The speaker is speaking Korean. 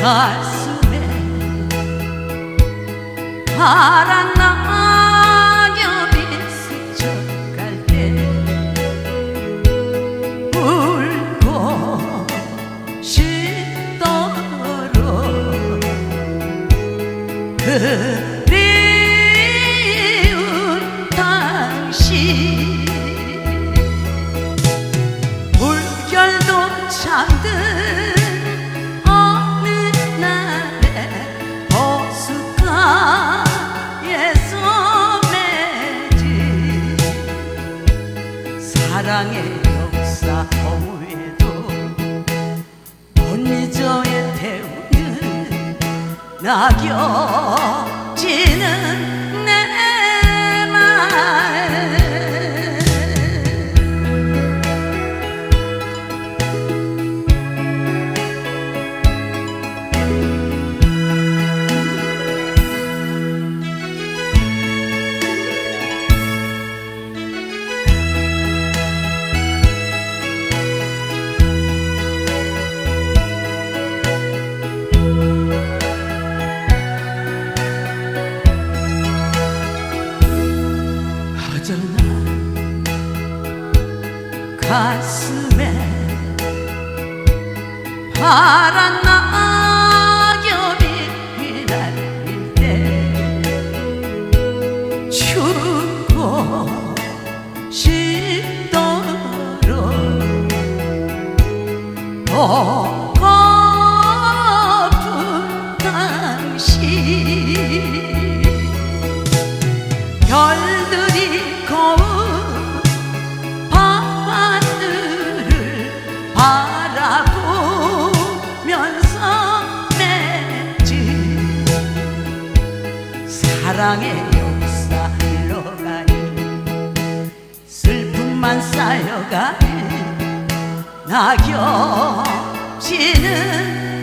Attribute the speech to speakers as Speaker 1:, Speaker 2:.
Speaker 1: 가슴에 파란 낙엽이 스쳐갈 때 울고 싶도록 그 사랑의 역사 후에도 못 잊어야 태우는 낙엽 지는 가슴에 파란 낙엽이 휘날릴 때 춥고 싶도록 보고픈 당신 별들이 사랑의 역사 흘러가니 슬픔만 쌓여가니 낙엽 지는